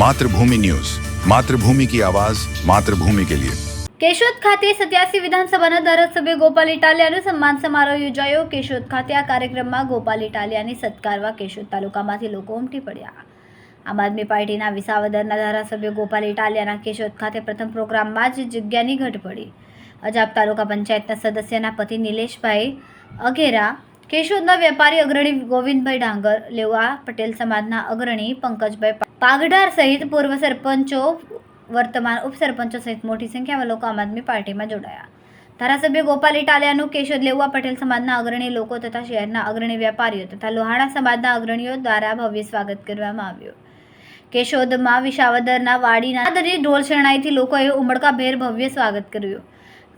Mathrubhumi news. Mathrubhumi કી આવાજ, માતૃભૂમિ કે લિયે. કેશોદ ખાતે સત્યાસી વિધાનસભાના ધારાસભ્ય ગોપાલ ઇટાલિયાનો સન્માન સમારોહ યોજાયો. કેશોદ ખાતે આ કાર્યક્રમમાં ગોપાલ ઇટાલિયાની સત્કારવા કેશોદ તાલુકામાંથી લોકો ઉમટી પડ્યા. આમ આદમી પાર્ટીના વિસાવદરના ધારાસભ્ય ગોપાલ ઇટાલિયાના કેશોદ ખાતે પ્રથમ પ્રોગ્રામમાં જ જગ્યાની ઘટ પડી અજાબ તાલુકા પંચાયતના સદસ્યના પતિ નિલેશભાઈ અઘેરા કેશોદના વેપારી અગ્રણી ગોવિંદભાઈ ડાંગર, લેવા પટેલ સમાજના અગ્રણી પંકજભાઈ પાગઢાર સહિત પૂર્વ સરપંચો, વર્તમાન ઉપસરપંચો સહિત મોટી સંખ્યામાં લોકો આમ આદમી પાર્ટીમાં જોડાયા. ધારાસભ્ય ગોપાલ ઇટાલિયાનું કેશોદ, લેવા પટેલ સમાજના અગ્રણી લોકો તથા શહેરના અગ્રણી વેપારીઓ તથા લોહાણા સમાજના અગ્રણીઓ દ્વારા ભવ્ય સ્વાગત કરવામાં આવ્યું. કેશોદમાં વિસાવદરના વાડીના ઢોલ શરણાઈથી લોકોએ ઉમળકાભેર ભવ્ય સ્વાગત કર્યું.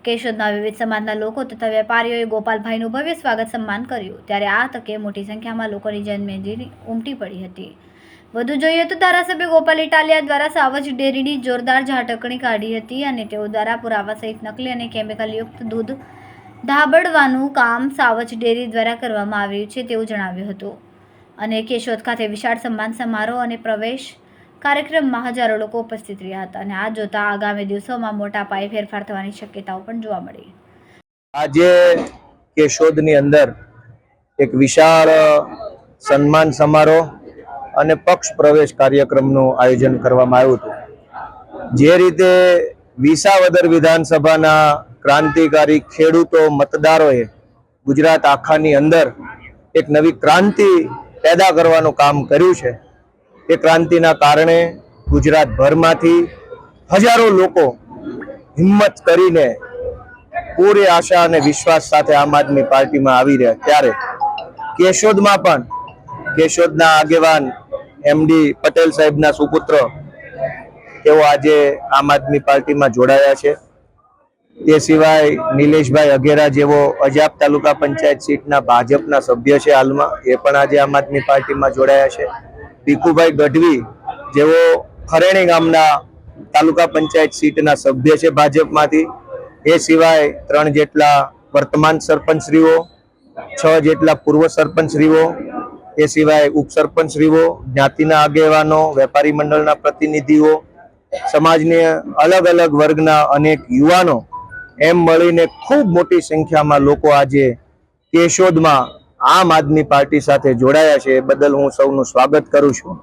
કેશોદના વિવિધ સમાજના લોકો તથા વેપારીઓએ ગોપાલભાઈનું ભવ્ય સ્વાગત સન્માન કર્યું. ત્યારે આ તકે મોટી સંખ્યામાં લોકોની જન્મેજી ઉમટી પડી હતી. વધુ જોઈએ તો ધારાસભ્ય ગોપાલ ઇટાલિયા દ્વારા સાવજ ડેરીની જોરદાર ઝાટકણી કાઢી હતી અને તેઓ દ્વારા પુરાવા સહિત નકલી અને કેમિકલયુક્ત દૂધ ધાબડવાનું કામ સાવજ ડેરી દ્વારા કરવામાં આવ્યું છે તેવું જણાવ્યું હતું. અને કેશોદ ખાતે વિશાળ સન્માન સમારોહ અને પ્રવેશ કાર્યક્રમમાં હજારો લોકો ઉપસ્થિત રહ્યા હતા અને આ જોતા આગામી દિવસોમાં મોટા પાયે ફેરફાર થવાની શક્યતાઓ પણ જોવા મળી. આજે કેશોદની અંદર એક વિશાળ સન્માન સમારોહ અને પક્ષ પ્રવેશ કાર્યક્રમનું આયોજન કરવામાં આવ્યું હતું. જે રીતે વિસાવદર વિધાનસભાના ક્રાંતિકારી ખેડૂતો મતદારોએ ગુજરાત આખાની અંદર એક નવી ક્રાંતિ પેદા કરવાનું કામ કર્યું છે એ ક્રાંતિના કારણે ગુજરાતભરમાંથી હજારો લોકો હિંમત કરીને પૂરી આશા અને વિશ્વાસ સાથે આમ આદમી પાર્ટીમાં આવી રહ્યા. ત્યારે કેશોદમાં પણ, કેશોદના આગેવાન એમડી પટેલ સાહેબના સુપુત્ર તેઓ આજે આમ આદમી પાર્ટીમાં જોડાયા છે. તે સિવાય નિલેશભાઈ અઘેરા જેવો અજાબ તાલુકા પંચાયત સીટના ભાજપના સભ્ય છે હાલમાં, એ પણ આજે આમ આદમી પાર્ટીમાં જોડાયા છે. ભીખુભાઈ ગઢવી જેઓ ખરેણી ગામના તાલુકા પંચાયત સીટના સભ્ય છે ભાજપમાંથી. એ સિવાય ત્રણ જેટલા વર્તમાન સરપંચશ્રીઓ, છ જેટલા પૂર્વ સરપંચશ્રીઓ, એ સિવાય ઉપસરપંચશ્રીઓ જ્ઞાતિના આગેવાનો, વેપારી મંડળના પ્રતિનિધિઓ, સમાજની અલગ અલગ વર્ગના અનેક યુવાનો એમ મળીને ખૂબ મોટી સંખ્યામાં લોકો આજે કેશોદમાં આમ આદમી પાર્ટી સાથે જોડાયા છે એ બદલ હું સૌનું સ્વાગત કરું છું.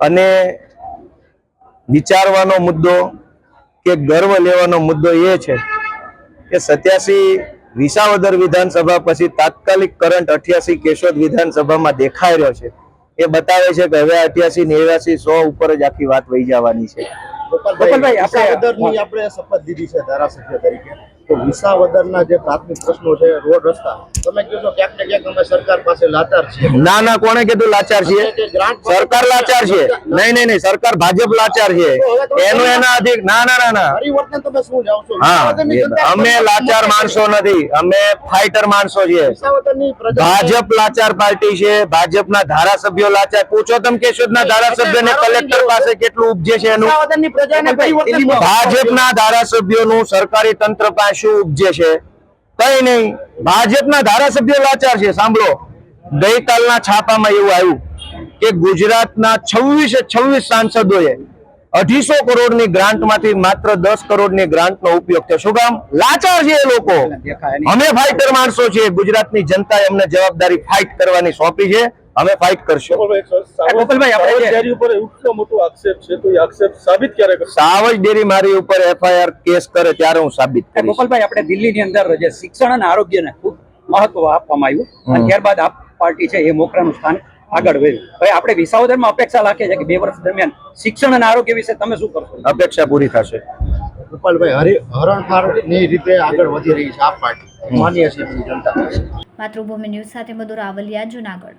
અને વિચારવાનો મુદ્દો કે ગર્વ લેવાનો મુદ્દો એ છે કે સત્યાસી વિસાવદર વિધાનસભા પછી તાત્કાલિક કરંટ અઠ્યાસી કેશોદ વિધાનસભામાં દેખાઈ રહ્યો છે. એ બતાવે છે કે હવે અઠ્યાસી નેવ્યાસી સો ઉપર જ આખી વાત વહી જવાની છે. ગોપાલભાઈ આપણે શપથ લીધી છે ધારાસભ્ય તરીકે. તો વિસાવદરના જે પ્રાથમિક પ્રશ્નો છે રોડ રસ્તા તમે કીધું ક્યાંક ને ક્યાંક અમે સરકાર પાસે લાચાર છીએ. ના ના કોણે કીધું લાચાર છીએ? સરકાર લાચાર છે. નહીં નહીં નહીં સરકાર ભાજપ લાચાર છે. એનું એના અધિક ના ના ના ના. પરિવર્તન તમે શું જાઓ છો હા અમે લાચાર માણસો નથી. અમે ફાઈટર માણસો છીએ. ભાજપ લાચાર પાર્ટી છે. ભાજપના ધારાસભ્યો લાચાર પૂછો તમે કેશોદના ધારાસભ્યને કલેક્ટર પાસે કેટલું ઉપજે છે એનું? ભાજપના ધારાસભ્યોનું સરકારી તંત્ર પાસે શું ઉપજે છે? કઈ નહીં. ભાજપના ધારાસભ્ય લાચાર છે. સાંભળો. ગઈકાલના છાપામાં એવું આવ્યું કે ગુજરાતના છવ્વીસે છવ્વીસ સાંસદોએ અઢીસો કરોડની ગ્રાન્ટમાંથી માત્ર દસ કરોડની ગ્રાન્ટનો ઉપયોગ થયો. શું કામ? લાચાર છે એ લોકો. અમે ફાઈટર માણસો છીએ. ગુજરાતની જનતાએ અમને જવાબદારી ફાઇટ કરવાની સોંપી છે. અમે ફાઇટ કરશું. ગોપાલભાઈ આપણે ડેરી ઉપર એટલો મોટો આક્ષેપ છે તો એ આક્ષેપ સાબિત ક્યારે કરશે? સાવજ ડેરી મારી ઉપર એફઆઈઆર કેસ કરે ત્યારે હું સાબિત કરીશ. ગોપાલભાઈ આપણે દિલ્હીની અંદર જે શિક્ષણ અને આરોગ્યને ખૂબ મહત્વ આપવામાં આવ્યું અને ત્યારબાદ આ પાર્ટી છે એ મોકરાનું સ્થાન આગળ વધ્યું. હવે આપણે વિસાવદરમાં અપેક્ષા રાખીએ છીએ કે બે વર્ષ દરમિયાન શિક્ષણ અને આરોગ્ય વિશે તમે શું કરશો? અપેક્ષા પૂરી થશે. ગોપાલભાઈ હરી હરણફાળની રીતે આગળ વધી રહી છે આ પાર્ટી. માન્ય છે જનતા. માતૃભૂમિ ન્યૂઝ સાથે મધુર આવલિયા જુનાગઢ.